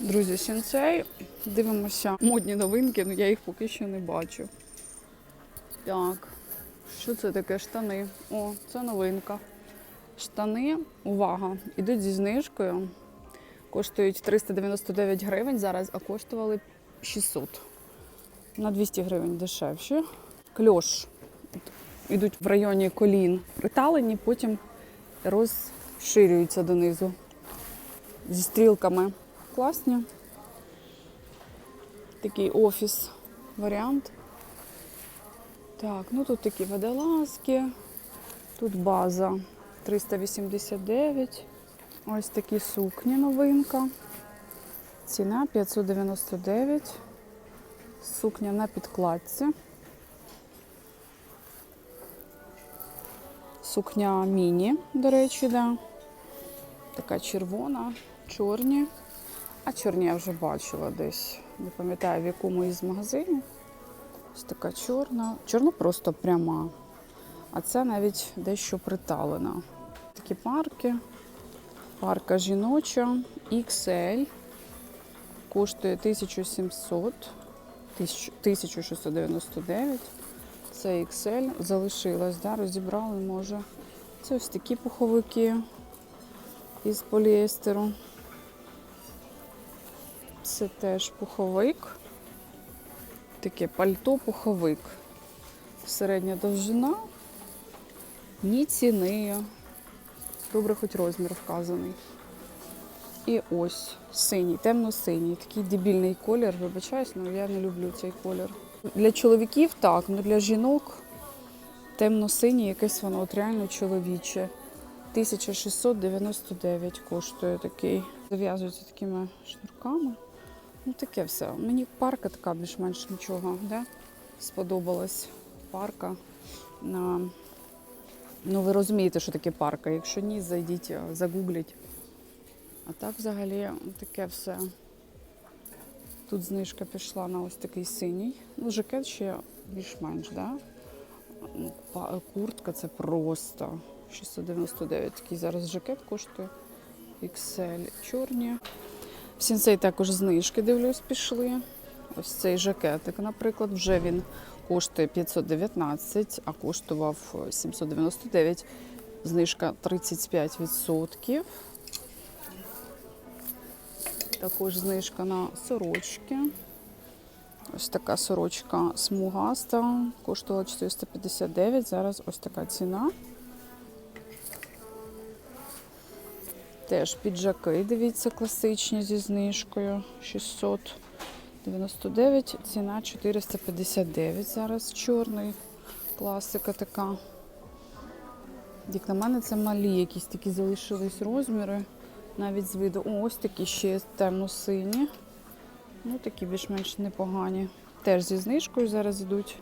Друзі, сінцей. Дивимося модні новинки, але я їх поки що не бачу. Так, що це таке? Штани. О, це новинка. Штани, увага, ідуть зі знижкою. Коштують 399 гривень зараз, а коштували 600. На 200 гривень дешевші. Кльош. Ідуть в районі колін приталені, потім розширюються донизу. Зі стрілками. Класні. Такий офіс варіант. Так, ну тут такі водолазки. Тут база 389. Ось такі сукні новинка. Ціна 599. Сукня на підкладці. Сукня міні, до речі, да. Така червона, чорні. А чорні я вже бачила десь. Не пам'ятаю в якому із магазинів. Ось така чорна. Чорна просто пряма. А це навіть дещо приталена. Такі парки. Парка жіноча XL. Коштує 1700, 1699. Це XL. Залишилось, да? розібрали, може. Це ось такі пуховики із поліестеру. Це теж пуховик. Таке пальто-пуховик. Середня довжина. Ні ціни. Добре, хоч розмір вказаний. І ось синій, темно-синій. Такий дебільний колір, вибачаюсь, але я не люблю цей колір. Для чоловіків так, але для жінок темно-синій, якесь воно от реально чоловіче. 1699 коштує такий. Зав'язується такими шнурками. Ну таке все. Мені парка така більш-менш нічого, да? сподобалась парка. На... Ну, ви розумієте, що таке парка. Якщо ні, зайдіть, загугліть. А так взагалі таке все. Тут знижка пішла на ось такий синій. Ну, жакет ще більш-менш, да? Куртка це просто 699. Такий зараз жакет коштує. XL чорні. В сінцей також знижки, дивлюсь, пішли. Ось цей жакетик, наприклад, вже він коштує 519, а коштував 799. Знижка 35%. Також знижка на сорочки. Ось така сорочка смугаста. Коштувала 459. Зараз ось така ціна. Теж піджаки, дивіться, класичні зі знижкою 699, ціна 459. Зараз чорний, класика така. Як на мене, це малі, якісь такі залишились розміри. Навіть з виду. О, ось такі ще темно-сині. Ну, такі більш-менш непогані. Теж зі знижкою зараз йдуть.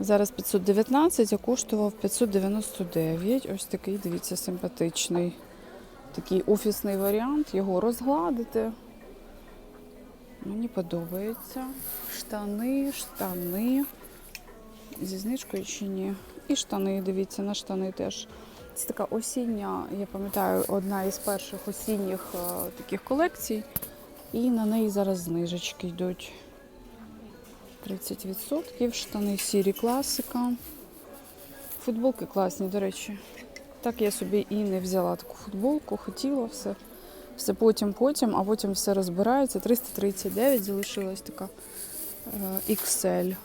Зараз 519, а коштував 599. Ось такий, дивіться, симпатичний такий офісний варіант, його розгладити. Мені подобається. Штани, штани. Зі знижкою чи ні? І штани, дивіться, на штани теж. Це така осіння, я пам'ятаю, одна із перших осінніх е, таких колекцій. І на неї зараз знижечки йдуть. 30%. Штани сірі класика. Футболки класні, до речі. Так я собі і не взяла таку футболку, хотіла все. Все потім, потім, а потім все розбирається. 339 залишилась така е, XL.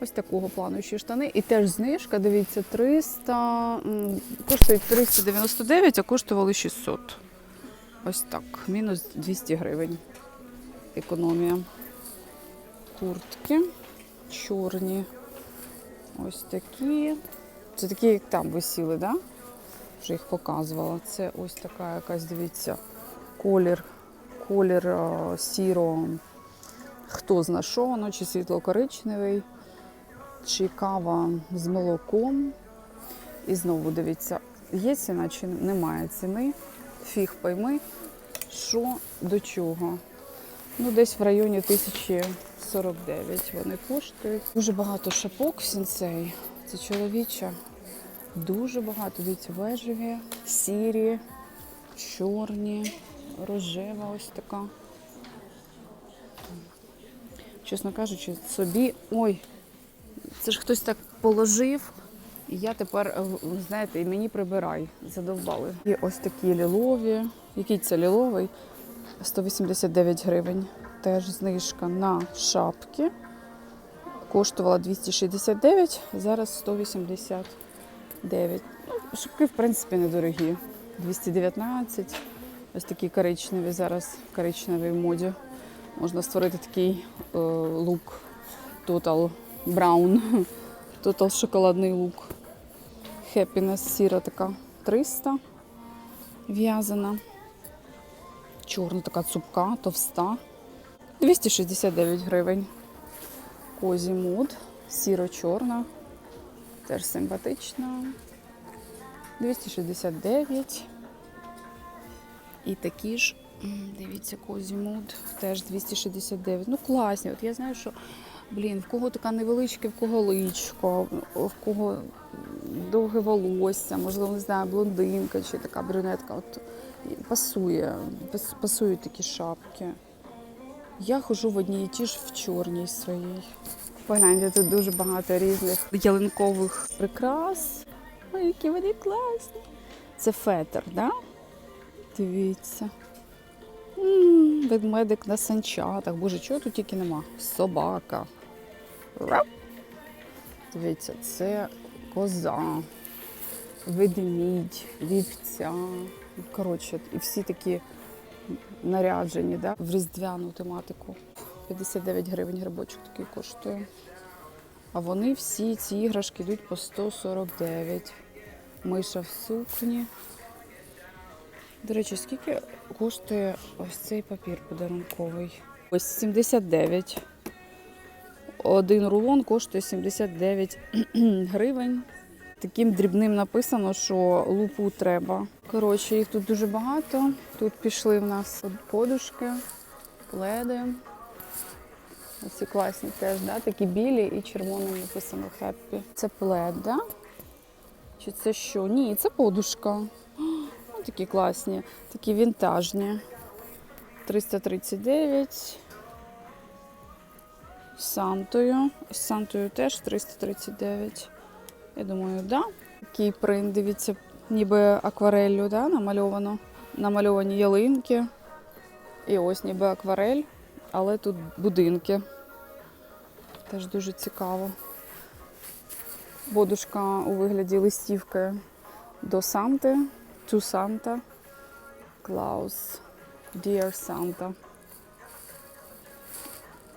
Ось такого плану ще штани. І теж знижка, дивіться, 300, м, коштують 399, а коштували 600. Ось так, мінус 200 гривень. Економія. Куртки чорні. Ось такі. Це такі, як там висіли, да? Вже їх показувала. Це ось така якась, дивіться, колір, колір е, сіро. Хто зна що воно, чи світло-коричневий, чи кава з молоком. І знову дивіться, є ціна чи немає ціни. Фіг пойми, що до чого. Ну, десь в районі 1049 вони коштують. Дуже багато шапок в сінцей. Це чоловіча. Дуже багато. Дивіться, бежеві, сірі, чорні, рожева ось така. чесно кажучи, собі. Ой, це ж хтось так положив. І я тепер, е, знаєте, і мені прибирай, задовбали. І ось такі лілові. Який це ліловий? 189 гривень. Теж знижка на шапки. Коштувала 269, зараз 189. Ну, шапки, в принципі, недорогі. 219. Ось такі коричневі зараз в коричневій моді. Можна створити такий е, лук Total Brown. Total шоколадний лук. Happiness сіра така 300 в'язана. Чорна така цупка, товста. 269 гривень. Козі мод, сіро-чорна. Теж симпатична. 269. І такі ж, дивіться, козі мод, теж 269. Ну, класні. От я знаю, що, блін, в кого така невеличка, в кого личко, в кого довге волосся, можливо, не знаю, блондинка чи така брюнетка. От пасує, пасують такі шапки. Я ходжу в одній і ті ж в чорній своїй. Погляньте, тут дуже багато різних ялинкових прикрас. Ой, які вони класні. Це фетр, да? Дивіться. М, Ведмедик на санчатах. Боже, чого тут тільки нема? Собака. Рап. Дивіться, це коза, ведмідь, вівця. Коротше, і всі такі наряджені да? в різдвяну тематику. 59 гривень грибочок такий коштує. А вони всі ці іграшки йдуть по 149. Миша в сукні. До речі, скільки коштує ось цей папір подарунковий? Ось 79. Один рулон коштує 79 гривень. Таким дрібним написано, що лупу треба. Коротше, їх тут дуже багато. Тут пішли в нас подушки, пледи. Ці класні теж, да? такі білі і червоним написано хеппі. Це плед, да? Чи це що? Ні, це подушка. Ну, такі класні, такі вінтажні. 339. З Сантою. З Сантою теж 339. Я думаю, да. Такий принт, дивіться, ніби аквареллю, да, намальовано. Намальовані ялинки. І ось ніби акварель, але тут будинки. Теж дуже цікаво. Подушка у вигляді листівки до Санти. To Santa. Клаус. Dear Santa.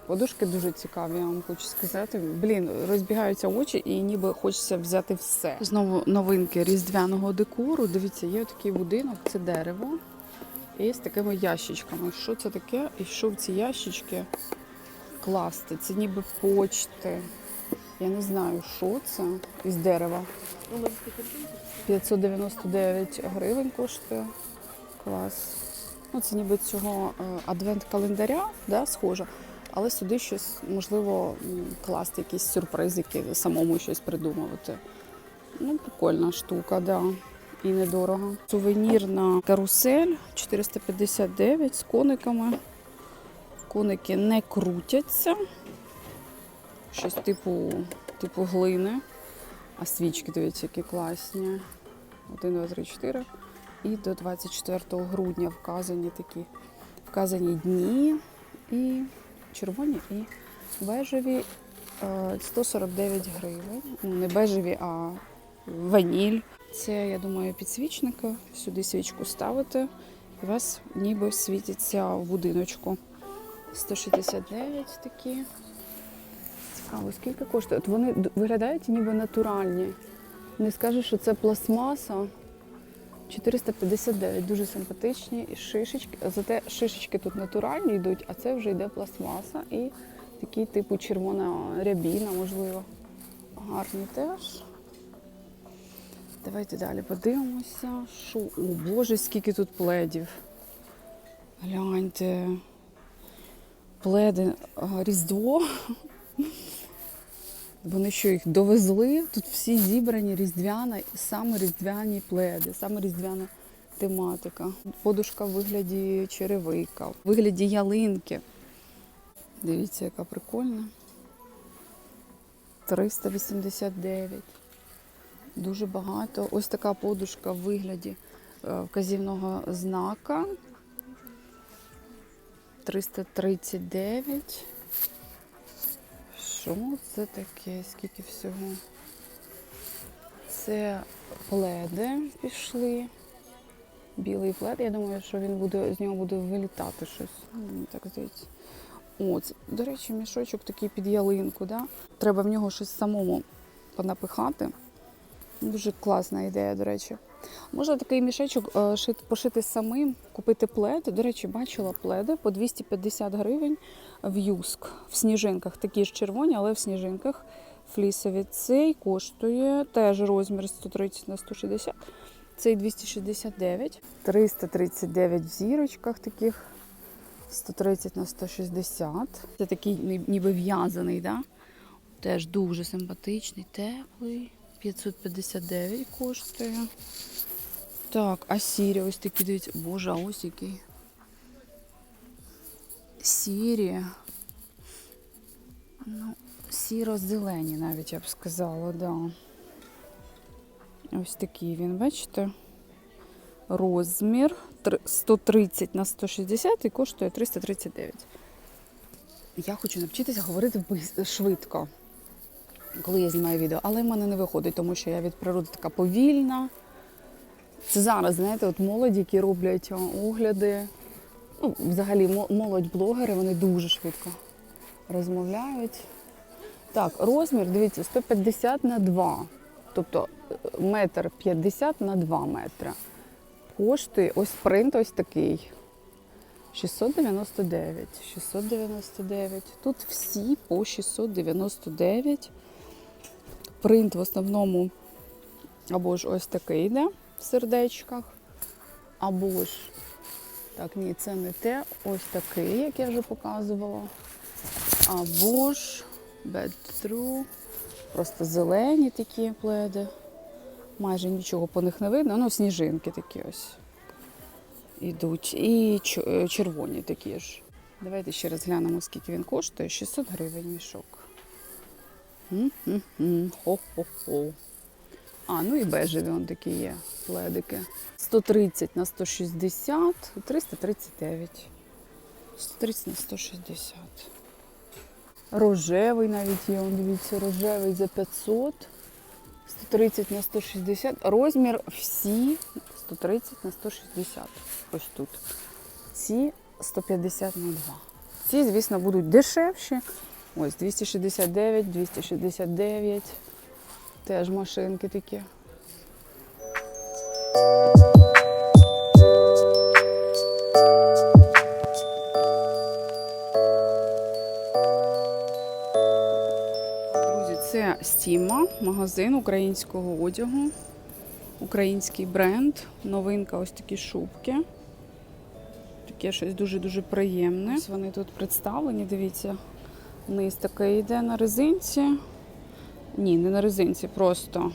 Подушки дуже цікаві, я вам хочу сказати. Блін, розбігаються очі і ніби хочеться взяти все. Знову новинки різдвяного декору. Дивіться, є такий будинок, це дерево. І з такими ящичками. Що це таке? І що в ці ящички класти? Це ніби почти. Я не знаю, що це із дерева. 599 гривень коштує. Клас. Ну, це ніби цього е, адвент-календаря, да, схоже. Але сюди щось, можливо, класти якісь сюрпризики, самому щось придумувати. Ну, прикольна штука, да. І недорого. Сувенірна карусель 459 з кониками. Коники не крутяться. Щось типу, типу глини. А свічки, дивіться, які класні. 1, 2, 3, 4. І до 24 грудня вказані такі вказані дні. І червоні і бежеві е, 149 гривень. Ну, не бежеві, а ваніль. Це, я думаю, підсвічники. Сюди свічку ставите, і вас ніби світиться в будиночку. 169 такі. Цікаво, скільки коштує? Вони виглядають ніби натуральні. Не скажу, що це пластмаса. 459, дуже симпатичні. Шишечки. Зате шишечки тут натуральні йдуть, а це вже йде пластмаса і такий типу червона рябіна, можливо. Гарні теж. Давайте далі подивимося. Що? О, Боже, скільки тут пледів. Гляньте. Пледи Різдво. Вони що їх довезли? Тут всі зібрані різдвяна, саме різдвяні пледи, саме різдвяна тематика. Подушка в вигляді черевика, в вигляді ялинки. Дивіться, яка прикольна. 389. Дуже багато. Ось така подушка в вигляді е, вказівного знака. 339. Що це таке? Скільки всього? Це пледи пішли. Білий плед. Я думаю, що він буде, з нього буде вилітати щось. Ну, Мені так здається. О, до речі, мішочок такий під ялинку. Да? Треба в нього щось самому понапихати. Дуже класна ідея, до речі. Можна такий мішечок е, пошити самим, купити плед. До речі, бачила пледи по 250 гривень в юск. В сніжинках такі ж червоні, але в сніжинках флісові. Цей коштує теж розмір 130 на 160. Цей 269. 339 в зірочках таких. 130 на 160. Це такий ніби в'язаний, да? Теж дуже симпатичний, теплий. 559 коштує. Так, а сірі ось такі, дивіться. Боже, а ось який. Сірі. Ну, сіро-зелені навіть я б сказала, да. Ось такий він, бачите? Розмір 130 на 160 і коштує 339. Я хочу навчитися говорити швидко, коли я знімаю відео, але в мене не виходить, тому що я від природи така повільна. Це зараз, знаєте, от молоді, які роблять огляди. Ну, взагалі, молодь-блогери, вони дуже швидко розмовляють. Так, розмір, дивіться, 150 на 2. Тобто е, метр 50 на 2 метри. Коштує ось принт ось такий. 699. 699. Тут всі по 699. Принт в основному або ж ось такий йде в сердечках, або ж, так, ні, це не те, ось такий, як я вже показувала. Або ж through, просто зелені такі пледи. Майже нічого по них не видно, ну сніжинки такі ось ідуть. І е, червоні такі ж. Давайте ще раз глянемо, скільки він коштує. 600 гривень мішок. Хо-хо-хо. А, ну і бежеві он такі є пледики. 130 на 160, 339. 130 на 160. Рожевий навіть є, он, дивіться, рожевий за 500. 130 на 160. Розмір всі 130 на 160. Ось тут. Ці 150 на 2. Ці, звісно, будуть дешевші. Ось 269, 269. Теж машинки такі. Друзі, це Стіма, магазин українського одягу, український бренд, новинка ось такі шубки. Таке щось дуже-дуже приємне. Ось вони тут представлені, дивіться. Низ такий йде на резинці. Ні, не на резинці, просто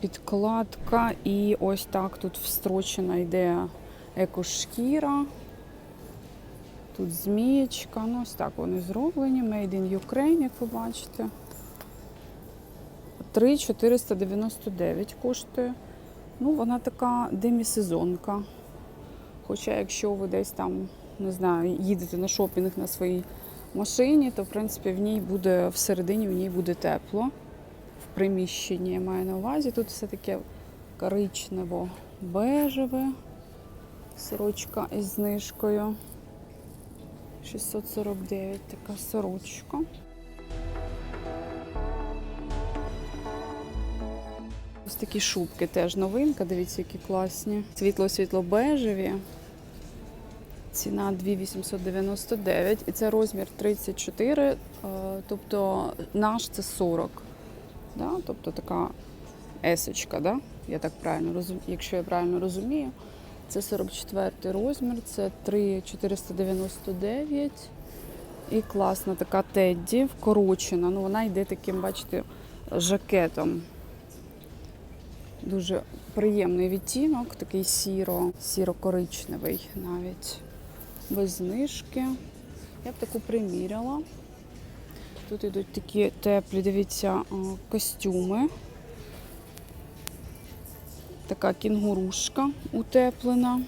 підкладка. І ось так тут встрочена йде екошкіра. Тут змієчка. Ну, ось так вони зроблені. Made in Ukraine, як ви бачите. 3,499 коштує. Ну, вона така демісезонка. Хоча, якщо ви десь там, не знаю, їдете на шопінг на своїй машині, то в принципі в ній буде всередині в ній буде тепло. В приміщенні я маю на увазі. Тут все таке коричнево-бежеве. Сорочка із знижкою. 649 така сорочка. Ось такі шубки теж новинка, дивіться, які класні. Світло-світло-бежеві. Ціна 2899 і це розмір 34, е, тобто наш це 40. Да? Тобто така есочка, да? я так правильно розумію, якщо я правильно розумію. Це 44 розмір, це 3,499. І класна така тедді, вкорочена. Ну, вона йде таким, бачите, жакетом. Дуже приємний відтінок, такий сіро, сіро-коричневий навіть. Без знижки. Я б таку приміряла. Тут йдуть такі теплі, дивіться, костюми. Така кінгурушка утеплена.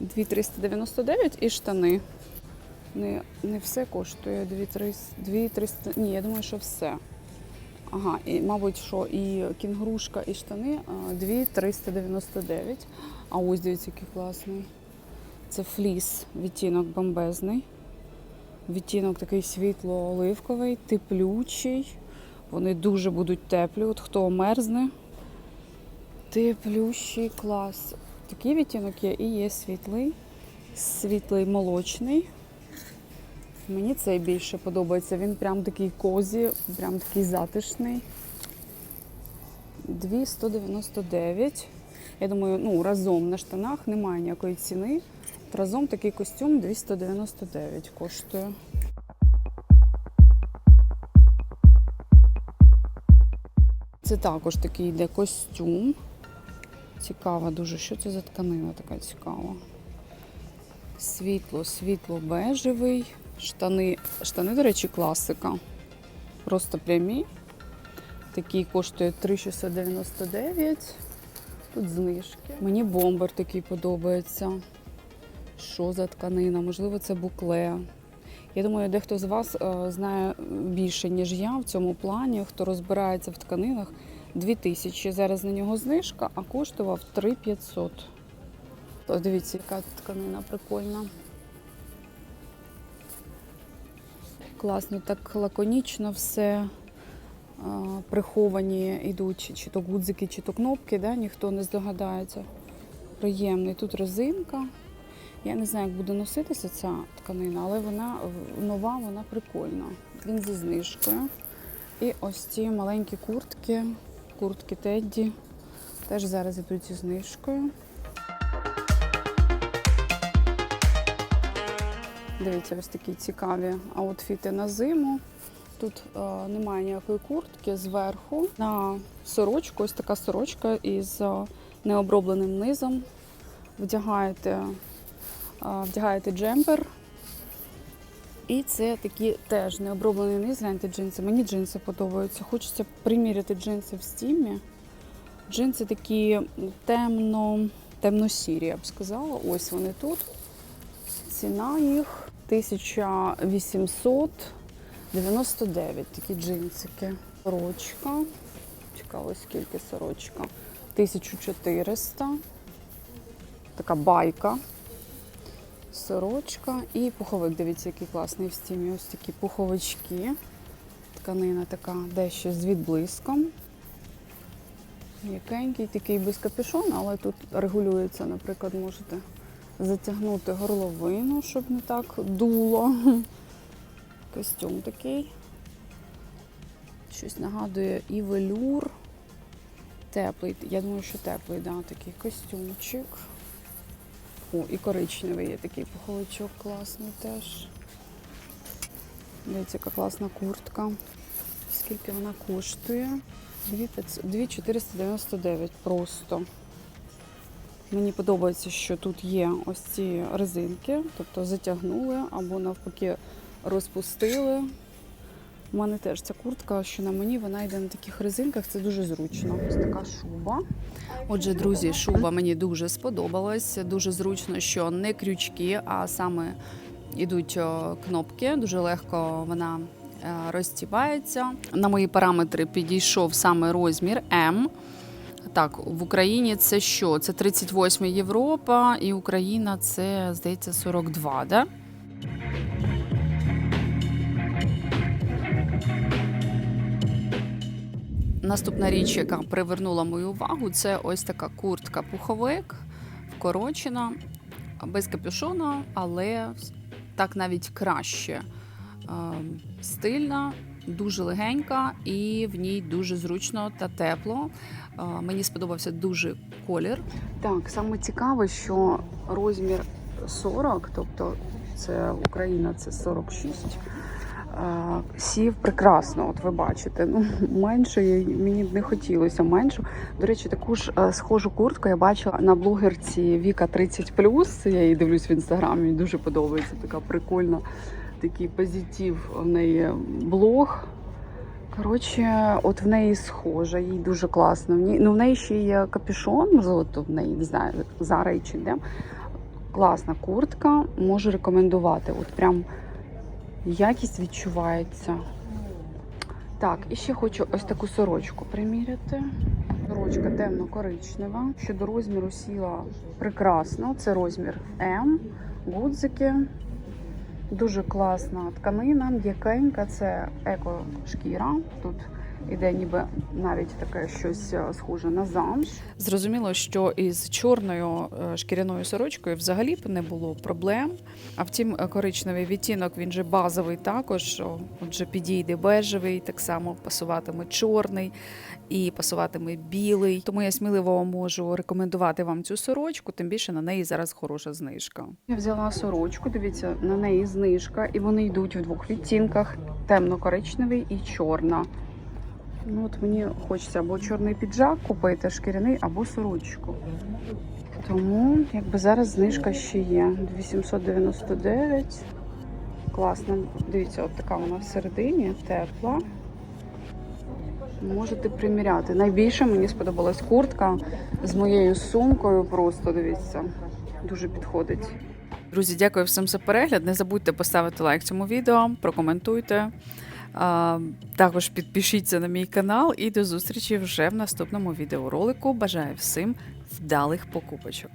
2399 і штани. Не, не все коштує 2300. Ні, я думаю, що все. Ага, і, мабуть, що і кінгурушка, і штани а, 2399. А ось дивіться, який класний. Це фліс, відтінок бомбезний. Відтінок такий світло-оливковий, теплючий. Вони дуже будуть теплі. От хто мерзне. Теплющий клас. Такий відтінок є і є світлий, світлий молочний. Мені цей більше подобається. Він прям такий козі, прям такий затишний. 299. Я думаю, ну разом на штанах немає ніякої ціни. Разом такий костюм 299 коштує. Це також такий йде костюм. Цікава дуже. Що це за тканина така цікава? Світло, світло бежевий. Штани, штани, до речі, класика. Просто прямі. Такий коштує 3699. Тут знижки. Мені бомбер такий подобається. Що за тканина? Можливо, це букле. Я думаю, дехто з вас е, знає більше, ніж я в цьому плані, хто розбирається в тканинах. 2000. Зараз на нього знижка, а коштував 3500. Ось дивіться, яка тканина прикольна. Класно, так лаконічно все. Приховані йдуть чи то гудзики, чи то кнопки, да? ніхто не здогадається. Приємний. Тут резинка. Я не знаю, як буде носитися ця тканина, але вона нова, вона прикольна. Він зі знижкою. І ось ці маленькі куртки, куртки Тедді, теж зараз йдуть зі знижкою. Дивіться, ось такі цікаві аутфіти на зиму. Тут е, немає ніякої куртки зверху. На сорочку, ось така сорочка із е, необробленим низом. Вдягаєте, вдягаєте джемпер. І це такі теж необроблений низ, гляньте джинси. Мені джинси подобаються. Хочеться приміряти джинси в стімі. Джинси такі темно, темно-сірі, я б сказала. Ось вони тут. Ціна їх 1899. Такі джинсики. Сорочка. Цікаво, скільки сорочка. 1400. Така байка. Сорочка і пуховик. Дивіться, який класний в стімі. Ось такі пуховички. Тканина така дещо з відблиском. М'якенький, такий без капюшона, але тут регулюється, наприклад, можете затягнути горловину, щоб не так дуло. Костюм такий. Щось нагадує і велюр. Теплий. Я думаю, що теплий, да, такий костюмчик. О, і коричневий є такий пуховичок класний теж. Дивіться, яка класна куртка. Скільки вона коштує? 2499 просто. Мені подобається, що тут є ось ці резинки, тобто затягнули або навпаки розпустили. У мене теж ця куртка, що на мені, вона йде на таких резинках, це дуже зручно. Ось така шуба. Отже, друзі, шуба мені дуже сподобалась. Дуже зручно, що не крючки, а саме йдуть кнопки. Дуже легко вона е, розтібається. На мої параметри підійшов саме розмір М. Так, в Україні це що? Це 38 Європа, і Україна це, здається, 42, да? Наступна річ, яка привернула мою увагу, це ось така куртка-пуховик, вкорочена, без капюшона, але так навіть краще. Е, Стильна, дуже легенька і в ній дуже зручно та тепло. Е, Мені сподобався дуже колір. Так, саме цікаве, що розмір 40, тобто це Україна, це 46. Сів прекрасно, от ви бачите. Ну, меншої мені не хотілося меншу. До речі, таку ж е, схожу куртку я бачила на блогерці Віка 30 Я її дивлюсь в інстаграмі, мені дуже подобається. Така прикольна, такий позитив в неї блог. Коротше, от в неї схожа, їй дуже класно. В ній, ну, в неї ще є капюшон, можливо, то в неї не знаю, зараз чи де. Класна куртка, можу рекомендувати. От прям якість відчувається. Так, і ще хочу ось таку сорочку приміряти. Сорочка темно-коричнева. Щодо розміру сіла прекрасно. Це розмір М, гудзики. Дуже класна тканина, м'якенька, це еко-шкіра. Тут іде ніби навіть таке щось е, схоже на замш. Зрозуміло, що із чорною е, шкіряною сорочкою взагалі б не було проблем. А втім, е, коричневий відтінок він же базовий також. Отже, підійде бежевий, так само пасуватиме чорний і пасуватиме білий. Тому я сміливо можу рекомендувати вам цю сорочку, тим більше на неї зараз хороша знижка. Я взяла сорочку, дивіться, на неї знижка, і вони йдуть в двох відтінках: темно-коричневий і чорна. Ну от мені хочеться або чорний піджак купити шкіряний, або сорочку. Тому якби зараз знижка ще є. 899. Класно. Дивіться, от така вона всередині, тепла. Можете приміряти. Найбільше мені сподобалась куртка з моєю сумкою. Просто дивіться, дуже підходить. Друзі, дякую всім за перегляд. Не забудьте поставити лайк цьому відео, прокоментуйте. А, Також підпишіться на мій канал і до зустрічі вже в наступному відеоролику. Бажаю всім вдалих покупочок.